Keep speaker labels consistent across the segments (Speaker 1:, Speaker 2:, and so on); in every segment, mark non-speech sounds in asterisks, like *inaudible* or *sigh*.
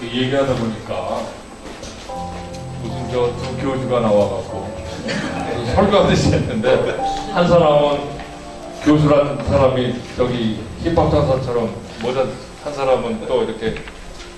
Speaker 1: 그 얘기하다 보니까 무슨 저 두 교주가 나와갖고 설교하듯이 했는데 한 사람은 교수라는 사람이 저기 힙합 장사처럼 모자 한 사람은 또 이렇게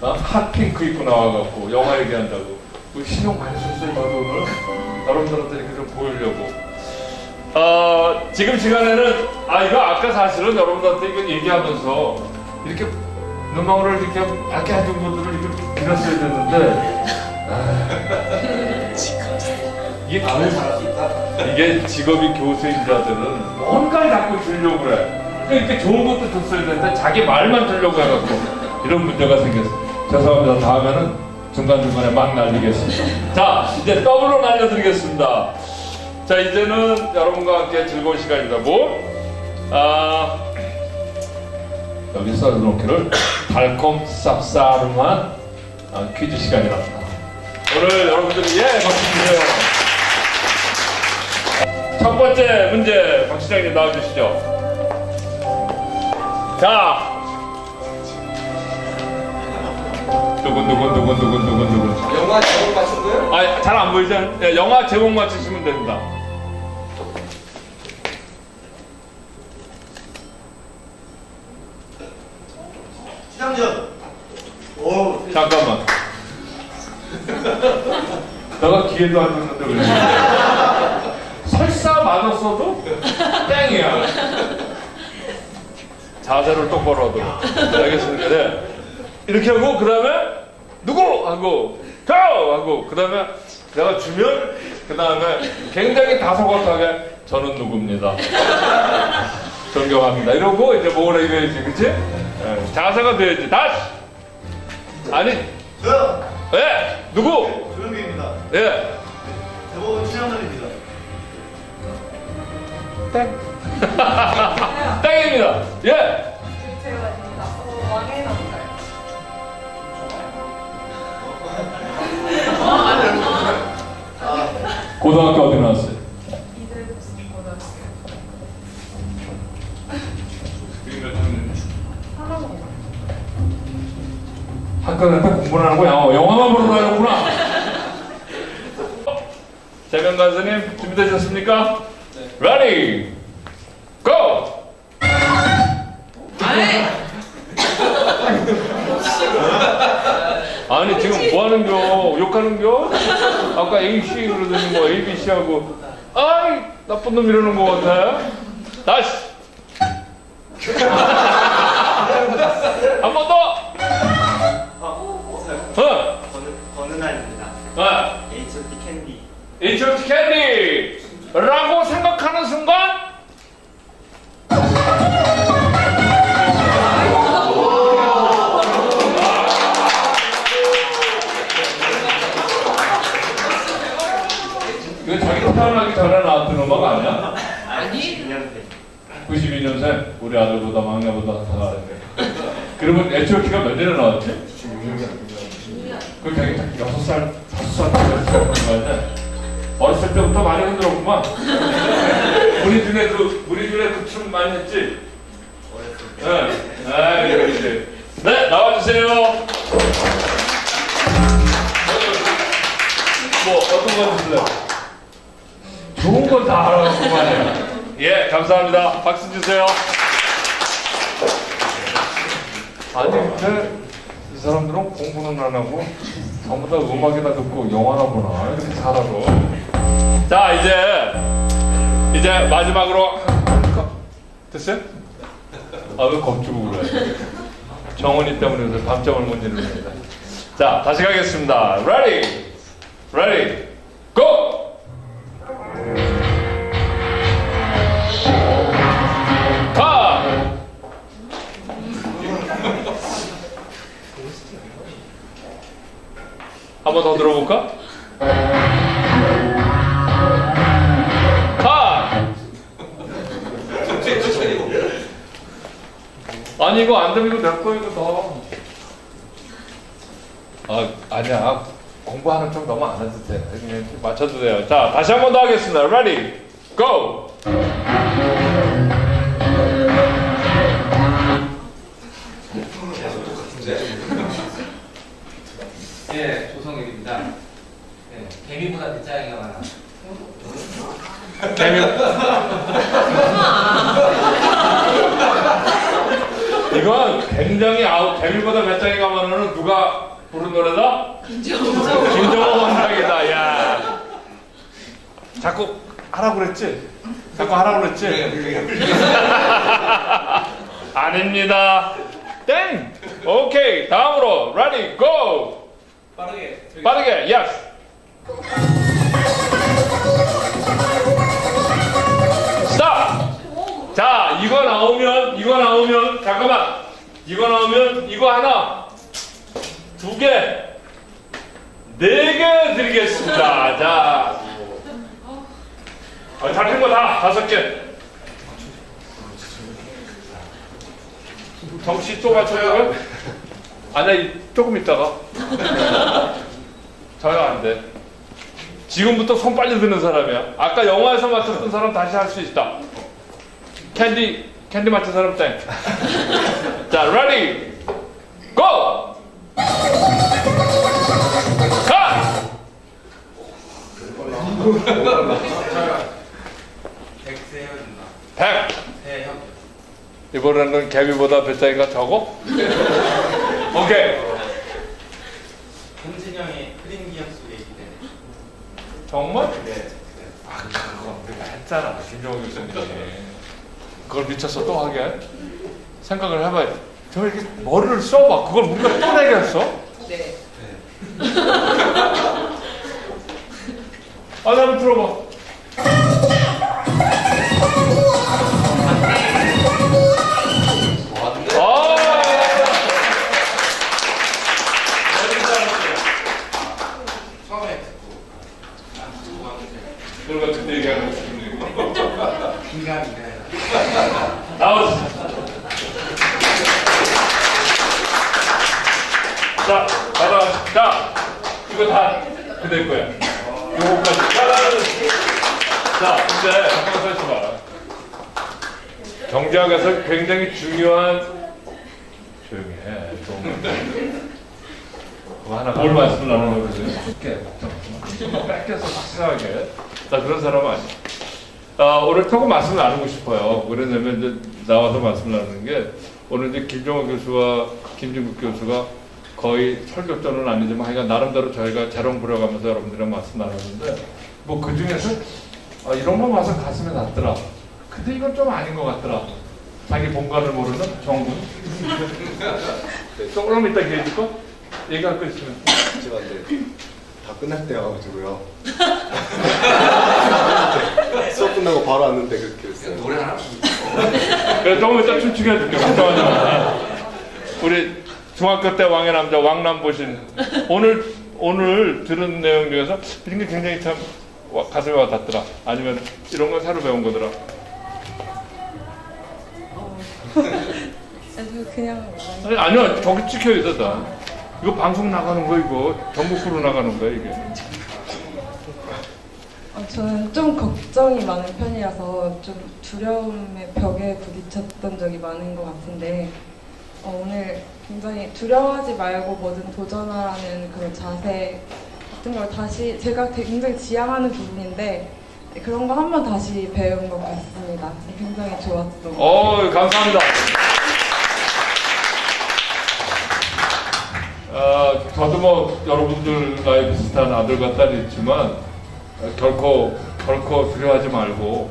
Speaker 1: 어? 핫핑크 입고 나와갖고 영화 얘기한다고 그 신용 많이 썼어요 나도 오늘 여러분들한테 이렇게 좀 보이려고 어, 지금 시간에는 아 이거 아까 사실은 여러분들한테 이거 얘기하면서 이렇게 눈망울을 이렇게 밝게 해준 분들을 이렇게 빌었어야 되는데 아, 이게 이게 직업이 교수인 자들은 뭔가를 자꾸 주려고 그래. 그러니까 이렇게 좋은 것도 줬어야 되는데 자기 말만 주려고 해갖고 이런 문제가 생겼어. 죄송합니다. 다음에는 중간중간에 막 날리겠습니다. 자, 이제 더블로 날려드리겠습니다. 자, 이제는 여러분과 함께 즐거운 시간입니다. 뭐? 아, 여기 써놓기를 달콤 쌉싸름한 아, 퀴즈 시간이랍니다. 오늘 여러분들이 예 박수 주세요. 첫 번째 문제 박 시장님 나와주시죠. 자, 누군 누군 누군 누군 누군 누군.
Speaker 2: 영화 제목 맞춘 거예요?
Speaker 1: 아, 잘안 보이죠? 예, 영화 제목 맞추시면 됩니다. 기회도 안 줬는데 왜? 설사 맞았어도 땡이야. 자세를 똑바로 하도록. 네, 알겠습니다. 네. 이렇게 하고 그 다음에 누구 하고 저 하고 그 다음에 내가 주면 그 다음에 굉장히 다소곳하게 저는 누구입니다. 존경합니다. 이러고 이제 뭐라 이래야지, 그치? 네, 자세가 돼야지. 다시. 아니
Speaker 2: 저요.
Speaker 1: 예! 누구?
Speaker 2: 조영기입니다.
Speaker 1: 예!
Speaker 2: 제목은 시장전입니다.
Speaker 1: 땡! *laughs* 땡입니다! 예!
Speaker 3: 제가입니다. 어, 왕의 남자.
Speaker 1: 고등학교 어디 나왔어요?
Speaker 3: 이들 고등학교. 하나만
Speaker 1: 학교한테 공부를 하는 거야? 어, 영화만 보러 다녔구나! 간사님 준비되셨습니까? 네. Ready! Go! 아니 지금 뭐 하는겨? 욕하는겨? 아까 AC 그러더니 뭐 ABC 하고 아이 나쁜 놈 이러는 거 같아. 다시
Speaker 2: H.O.T.
Speaker 1: 캔디라고 생각하는 순간 이거 자기 태어나기 전에 나왔던 음악 아니야?
Speaker 2: 아니. 2년생.
Speaker 1: 92년생 우리 아들보다 막내보다 더 나은데 그러면 H.O.T가 몇 년에 나왔지? 그 자기 여섯 살, 다섯 살 때였을 거야. 어렸을 때부터 많이 흔들었구만. *laughs* 우리 중에 그 우리 중에 그 춤 많이 했지.
Speaker 2: 어렸을 때.
Speaker 1: 네. 아, 이렇게. 네, 나와주세요. 뭐 어떤 거 주실래요? 좋은 건다 알아보고만요. 예, 감사합니다. 박수 주세요. 아니 근데 이 사람들은 공부는 안 하고 전부 다 음악이나 듣고 영화나 보나 이렇게 살아도. 자 이제 이제 마지막으로 됐어요? 아 왜 겁주고 그래? 정원이 때문에 요새 밤잠을 못 이룹니다. 자 다시 가겠습니다. Ready, ready, go. 가. 한번 더 들어볼까? 아니 이거 안 되면 이거 내 거 이거 너. 아 아니야 공부하는 쪽 너무 안 해도 돼. 그냥 맞춰도 돼요. 자 다시 한 번 더 하겠습니다. Ready, go.
Speaker 4: 예, 조성일입니다. 예, 개미보다 배짱이가 많아.
Speaker 1: 개미. *laughs* 이건 굉장히 아우 개미보다 배짱이가 많으는 누가 부른 노래다? 김정호. 김정호 원장이다. 야. 자꾸 하라고 그랬지? 자꾸 하라고 그랬지? *laughs* 아닙니다. 땡. 오케이. 다음으로 ready go.
Speaker 4: 빠르게.
Speaker 1: 빠르게 yes. 스탑. 자, 이거 나오면 이거 나오면 잠깐만. 이거 나오면 이거 하나, 두 개, 네 개 드리겠습니다. 자, 어, 잡힌 거다 다섯 개. 정씨 또 맞춰요? 아니 조금 있다가. *laughs* 저요 안 돼. 지금부터 손 빨리 드는 사람이야. 아까 영화에서 맞췄던 사람 다시 할 수 있다. 캔디 캔디 맞춘 사람 땡. *laughs* 자, ready, go. 가.
Speaker 4: 백. 세현.
Speaker 1: 이번에는 개비보다 배짱이가 적어? 오케이.
Speaker 4: 김진영의 흐린 기억 속에 기대.
Speaker 1: 정말?
Speaker 4: 네.
Speaker 1: 아, 그거 우리가 했잖아, 김정은 교수님. 그걸 미쳐서 또 하게? 생각을 해봐야 저 이렇게 머리를 써봐. 그걸 우리가 또 내겠어?
Speaker 3: 네.
Speaker 1: 아, 나 한번 들어봐. 다 그대 거야. 요거까지. 자, 근데 잠깐만 서 있어봐. 경제학에서 굉장히 중요한 조용히 해. 좀. 그거 하나 뭘 말씀을 나누는 거지? 쉽게 좀 뺏겨서 확실하게. 나 그런 사람 아니야. 아, 오늘 조금 말씀 나누고 싶어요. 그러냐면 이제 나와서 말씀 나누는 게 오늘 이제 김정호 교수와 김진국 교수가 거의 설교전은 아니지만 하여간 나름대로 저희가 재롱 부려가면서 여러분들이랑 말씀 나누는데 뭐 그 중에서 아, 이런 거 와서 가슴에 닿더라. 근데 이건 좀 아닌 것 같더라. 자기 본관을 모르는 정군. 조금 이따 기회 줄까? 얘기할 거 있으면.
Speaker 5: 제가 근데 다 끝날 때여가지고요. *laughs* 수업 끝나고 바로 왔는데 그렇게 됐어요.
Speaker 4: 노래 하나?
Speaker 1: 그래 조금 이따 춤추게 해줄게 걱정하지 마 우리 중학교 때 왕의 남자 왕남 보신. 오늘 오늘 들은 내용 중에서 이런 게 굉장히 참 와- 가슴에 와닿더라. 아니면 이런 건 새로 배운 거더라.
Speaker 3: 아주 그냥
Speaker 1: 아니, 아니요 저기 찍혀 있어 다. 이거 방송 나가는 거 이거. 전국구로 나가는 거야 이게.
Speaker 6: 어, 저는 좀 걱정이 많은 편이라서 좀 두려움의 벽에 부딪혔던 적이 많은 것 같은데 어, 오늘 굉장히 두려워하지 말고 뭐든 도전하는 그런 자세 같은 걸 다시 제가 굉장히 지향하는 부분인데 네, 그런 거 한 번 다시 배운 것 같습니다. 굉장히 좋았던 것.
Speaker 1: 어 감사합니다. 아, 저도 뭐 여러분들 나이 비슷한 아들과 딸이 있지만 어, 결코 결코 두려워하지 말고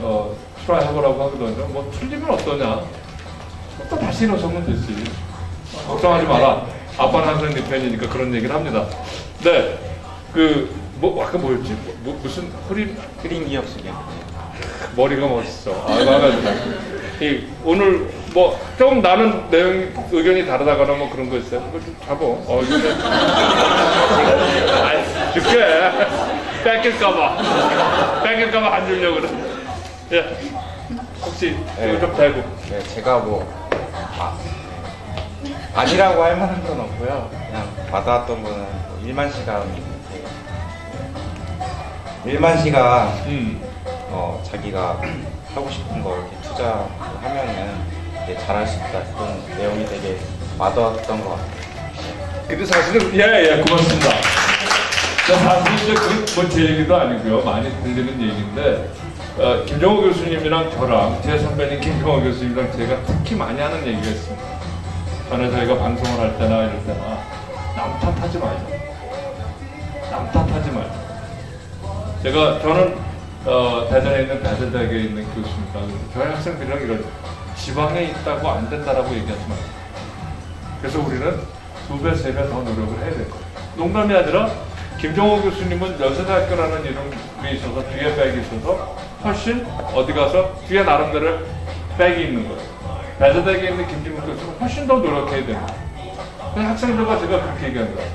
Speaker 1: 어, 트라이 해보라고 하거든요. 뭐 틀리면 어떠냐? 또 다시 일어서면 되지. 어, 걱정하지 마라. 아빠는 항상 네 편이니까 그런 얘기를 합니다. 네, 그 뭐 아까 뭐였지? 뭐, 무슨 흐린
Speaker 4: 흐린 기억 속에.
Speaker 1: 머리가 멋있어. 아, 마음에. 이, 오늘 뭐 조금 나는 내용 의견이 다르다거나 뭐 그런 거 있어요? 그거 좀 잡어. 어, 이거 아, 줄게. 뺏길까봐. 뺏길까봐 안 주려고 그래. 예. 혹시 이거 좀 대고.
Speaker 7: 네, 제가 뭐 아, 아니라고 할 만한 건 없고요. 그냥 받아왔던 거는 뭐 1만 시간 1만 시간
Speaker 1: 음.
Speaker 7: 어, 자기가 하고 싶은 거 이렇게 투자하면은 이제 잘할 수 있다. 그런 내용이 되게 와닿았던 것 같아요.
Speaker 1: 그
Speaker 7: 근데 사실은
Speaker 1: 예, 예, 고맙습니다. 자, 사실 이제 그뭐제 얘기도 아니고요. 많이 들리는 얘기인데, 어, 김정호 교수님이랑 저랑, 제 선배님 김정호 교수님이랑 제가 특히 많이 하는 얘기가 있습니다. 전에 저희가 방송을 할 때나 이럴 때나, 남 탓하지 말자. 남 탓하지 말자. 제가, 저는, 어, 대전에 있는 대전대학에 있는 교수입니다. 저희 학생들이랑 이런 지방에 있다고 안 된다라고 얘기하지 말자. 그래서 우리는 두 배, 세 배 더 노력을 해야 될 거예요. 농담이 아니라 김정호 교수님은 연세대학교라는 이름이 있어서 뒤에 백이 있어서 훨씬 어디 가서 뒤에 나름대로 백이 있는 거예요. 대전대학에 있는 김진국 교수는 훨씬 더 노력해야 됩니다. 학생들과 제가 그렇게 얘기한 거예요.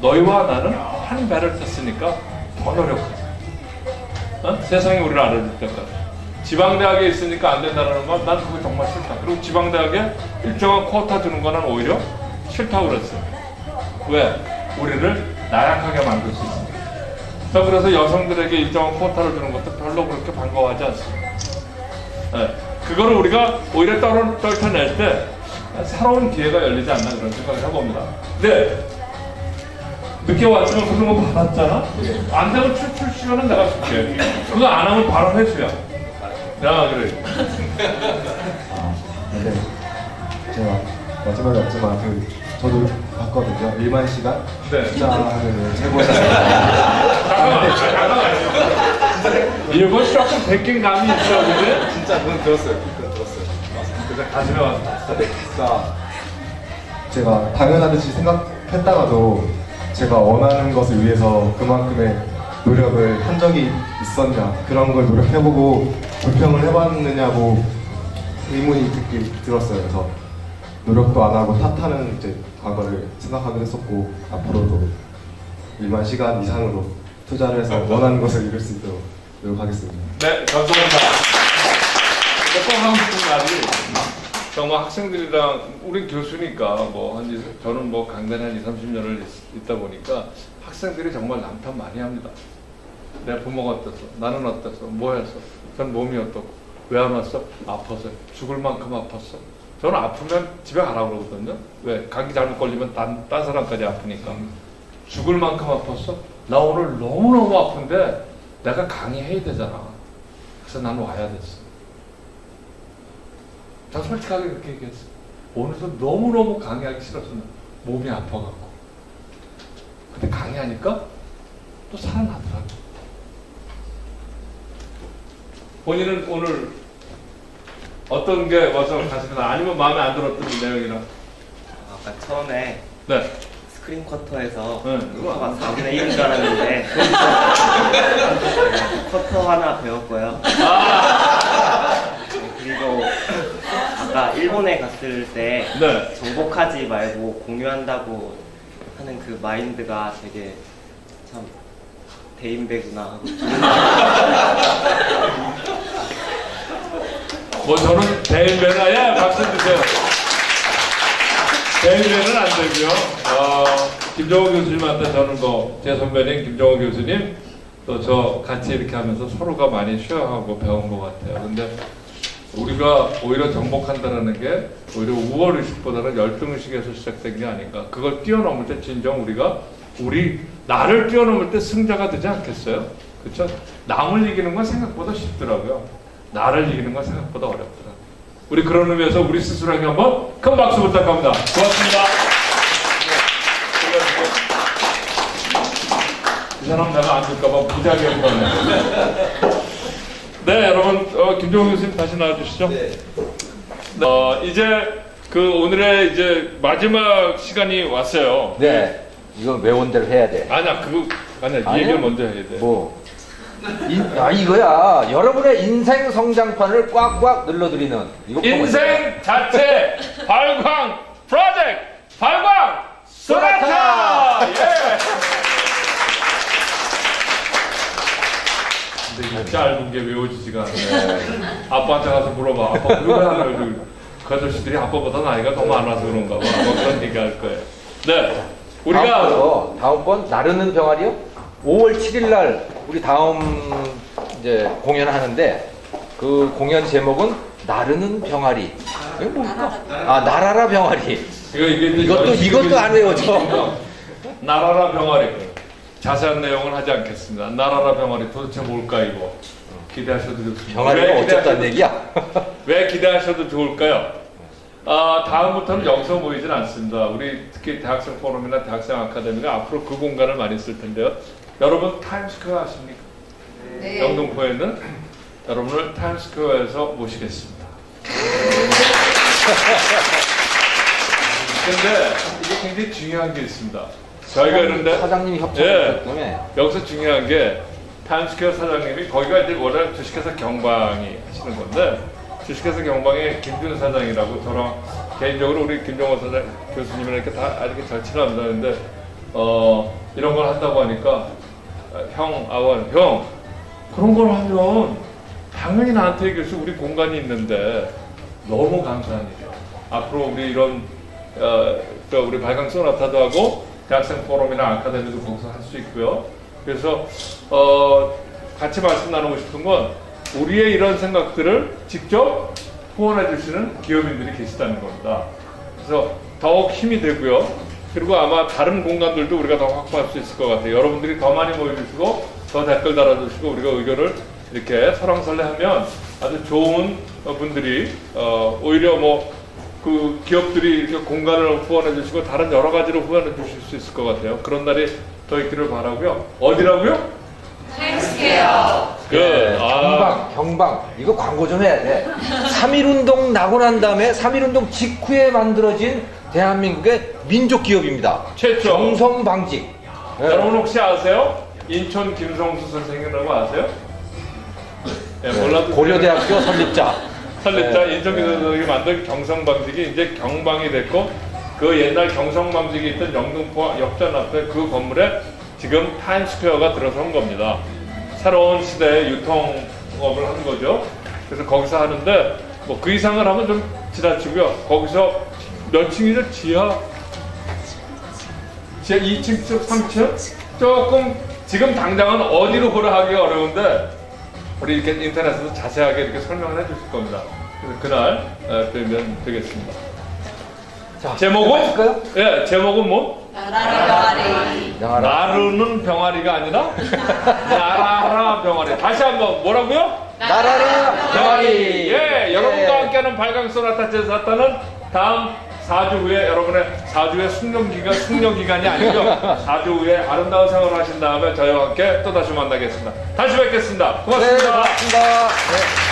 Speaker 1: 너희와 나는 한 배를 탔으니까 더 노력하자. 어? 세상이 우리를 알아줄 때까지. 지방대학에 있으니까 안 된다는 건 난 그거 정말 싫다. 그리고 지방대학에 일정한 쿼ota 주는 거는 오히려 싫다고 그랬어요. 왜? 우리를 나약하게 만들 수 있으니까. 저 그래서 여성들에게 일정한 쿼타를 주는 것도 별로 그렇게 반가워하지 않습니다. 예, 그거를 우리가 오히려 떨어, 떨쳐낼 때 새로운 기회가 열리지 않나 그런 생각을 해봅니다. 네. 늦게 왔지만 그런 거 받았잖아? 안 되면 출출 시간은 내가 줄게. 그거 안 하면 바로 회수야. 야, 그래.
Speaker 5: 근데 제가 마지막에 없지만 그 저도 봤거든요. 1만 시간
Speaker 1: 네.
Speaker 5: 투자하는 해보셨어요.
Speaker 1: 잠깐만, 잠깐만. 이거 조금 베낀 감이 있어, 근데?
Speaker 5: 진짜 그건 들었어요. 그건 들었어요.
Speaker 1: 그래서 가슴에 왔어.
Speaker 5: 그러니까 제가 당연하듯이 생각했다가도 제가 원하는 것을 위해서 그만큼의 노력을 한 적이 있었냐 그런 걸 노력해보고 불평을 해봤느냐고 의문이 듣기 들었어요. 그래서 노력도 안 하고 탓하는 이제 과거를 생각하기도 했었고 앞으로도 일만 시간 이상으로 투자를 해서 원하는 것을 이룰 수 있도록 노력하겠습니다.
Speaker 1: 네, 감사합니다. 하고 싶은 말이 정말 학생들이랑 우리 교수니까 뭐한 저는 뭐 강단에 한 2, 30년을 있, 다 보니까 학생들이 정말 남탓 많이 합니다. 내 부모가 어땠어? 나는 어땠어? 뭐 했어? 전 몸이 어떻고? 왜 안 왔어? 아파서 죽을 만큼 아팠어. 저는 아프면 집에 가라 그러거든요. 왜? 감기 잘못 걸리면 딴, 딴 사람까지 아프니까. 죽을 만큼 아팠어? 나 오늘 너무너무 아픈데 내가 강의해야 되잖아. 그래서 난 와야 됐어. 난 솔직하게 그렇게 얘기했어. 오늘도 너무너무 강의하기 싫었어. 나. 몸이 아파갖고. 근데 강의하니까 또 살아나더라고. 본인은 오늘 어떤 게 와서 가시나 아니면 마음에 안 들었던 내용이나
Speaker 2: 아까 처음에
Speaker 1: 네.
Speaker 2: 스크린 쿼터에서
Speaker 1: 네.
Speaker 2: 쿼터가 4분의 1인 줄 알았는데 *laughs* 쿼터 하나 배웠고요. 네, 그리고 아까 일본에 갔을 때
Speaker 1: 네.
Speaker 2: 정복하지 말고 공유한다고 하는 그 마인드가 되게 참 대인배구나 하고
Speaker 1: 뭐 저는 대인 배나 예 박수 주세요. 대인배는 안 되고요. 어, 김정호 교수님한테 저는 뭐제 선배님 김정호 교수님 또 저 같이 이렇게 하면서 서로가 많이 쉐어하고 배운 것 같아요. 근데 우리가 오히려 정복한다는 게 오히려 우월 의식보다는 열등 의식에서 시작된 게 아닌가. 그걸 뛰어넘을 때 진정 우리가 우리 나를 뛰어넘을 때 승자가 되지 않겠어요? 그렇죠? 남을 이기는 건 생각보다 쉽더라고요. 나를 이기는 건 생각보다 어렵더라. 우리 그런 의미에서 우리 스스로에게 한번 큰 박수 부탁합니다. 고맙습니다. 이 사람 내가 안 줄까봐 부자게 한거네. 네, 여러분, 어, 김종훈 교수님 다시 나와주시죠. 네. 어, 이제 그 오늘의 이제 마지막 시간이 왔어요.
Speaker 8: 네, 이거 외운 대로 해야 돼.
Speaker 1: 아니야, 그거 아니야, 이
Speaker 8: 아니야?
Speaker 1: 얘기를 먼저 해야 돼.
Speaker 8: 뭐? 인, 아 이거야. 여러분의 인생 성장판을 꽉꽉 눌러드리는 이거
Speaker 1: 인생 자체 *laughs* 발광 프로젝트 발광 소나타! 예. 근데 이 짧은 게 외워지지가 않네. 아빠한테 가서 물어봐. 아빠 그거 왜 하는 그 아저씨들이 아빠보다 나이가 더 많아서 그런가 봐. 아마 그런 얘기 할 거예요. 네. 우리가
Speaker 8: 다음번 나르는 병아리요? 5월 7일 날 우리 다음 이제 공연을 하는데 그 공연 제목은 나르는 병아리. 이거 뭡니까? 아 나라라 병아리.
Speaker 1: 이거 이게
Speaker 8: 이것도 이것도 안 외워져.
Speaker 1: 나라라 병아리 자세한 내용은 하지 않겠습니다. 나라라 병아리 도대체 뭘까 이거 기대하셔도 좋습니다.
Speaker 8: 병아리가
Speaker 1: 기대하셔도-
Speaker 8: 얘기야? *laughs*
Speaker 1: 왜 기대하셔도 좋을까요? 아, 다음부터는 여기서 보이진 않습니다. 우리 특히 대학생 포럼이나 대학생 아카데미가 앞으로 그 공간을 많이 쓸 텐데요. 여러분 타임스퀘어 아십니까? 영등포에 있는 여러분을 타임스퀘어에서 모시겠습니다. 근데 이게 굉장히 중요한 게 있습니다. 저희가 그런데
Speaker 8: 사장님이
Speaker 1: 예.
Speaker 8: 협찬했기 때문에
Speaker 1: 여기서 중요한 게 타임스퀘어 사장님이 거기가 이제 원래 주식회사 경방이 하시는 건데 주식회사 경방의 김준 사장이라고 저랑 개인적으로 우리 김정호 사장 교수님이랑 이렇게 다 이렇게 잘 친합니다는데 어 이런 걸 한다고 하니까 아, 형 아원 형 그런 걸 하면 당연히 나한테 얘기할 수 우리 공간이 있는데 너무 감사한 일이야. 앞으로 우리 이런 어, 저 우리 발광 소나타도 하고 대학생 포럼이나 아카데미도 거기서 할 수 있고요. 그래서 어, 같이 말씀 나누고 싶은 건 우리의 이런 생각들을 직접 후원해 주시는 기업인들이 계시다는 겁니다. 그래서 더욱 힘이 되고요. 그리고 아마 다른 공간들도 우리가 더 확보할 수 있을 것 같아요. 여러분들이 더 많이 모여주시고 더 댓글 달아주시고 우리가 의견을 이렇게 설왕설래하면 아주 좋은 어, 분들이 어, 오히려 뭐 그 기업들이 이렇게 공간을 후원해 주시고 다른 여러 가지로 후원해 주실 수 있을 것 같아요. 그런 날이 더 있기를 바라고요. 어디라고요? 그
Speaker 8: 예,
Speaker 1: 아,
Speaker 8: 경방, 경방. 이거 광고 좀 해야 돼. 3.1 운동 나고 난 다음에 3.1 운동 직후에 만들어진 대한민국의 민족 기업입니다.
Speaker 1: 최초.
Speaker 8: 경성방직. 예.
Speaker 1: 여러분 혹시 아세요? 인천 김성수 선생이라고 아세요? 예, 몰라도
Speaker 8: 고려대학교 설립자. *laughs*
Speaker 1: 설립자
Speaker 8: 네.
Speaker 1: 인천 김성수이 만든 경성방직이 이제 경방이 됐고 그 옛날 경성방직이 있던 영등포 역전 앞에 그 건물에 지금 타임스퀘어가 들어선 겁니다. 새로운 시대의 유통업을 한 거죠. 그래서 거기서 하는데 뭐 그 이상을 하면 좀 지나치고요. 거기서 몇 층이죠? 지하 지하 2층, 3층? 조금 지금 당장은 어디로 걸어가기가 어려운데 우리 이렇게 인터넷에서 자세하게 이렇게 설명을 해주실 겁니다. 그래서 그날 에, 뵈면 되겠습니다.
Speaker 8: 자,
Speaker 1: 제목은?
Speaker 8: 할까요?
Speaker 1: 예, 제목은 뭐?
Speaker 8: 나라.
Speaker 1: 나르는 병아리가 아니라 나라라 병아리. 다시 한번 뭐라고요?
Speaker 8: 나라라 병아리.
Speaker 1: 예, 여러분과 함께하는 발광 소나타 제사타는 다음 4주 후에 여러분의 4주의 숙련 기간 숙련 기간이 아니죠. 4주 후에 아름다운 생활을 하신 다음에 저희와 함께 또 다시 만나겠습니다. 다시 뵙겠습니다.
Speaker 8: 네,
Speaker 1: 고맙습니다.
Speaker 8: 고맙습니다. 네.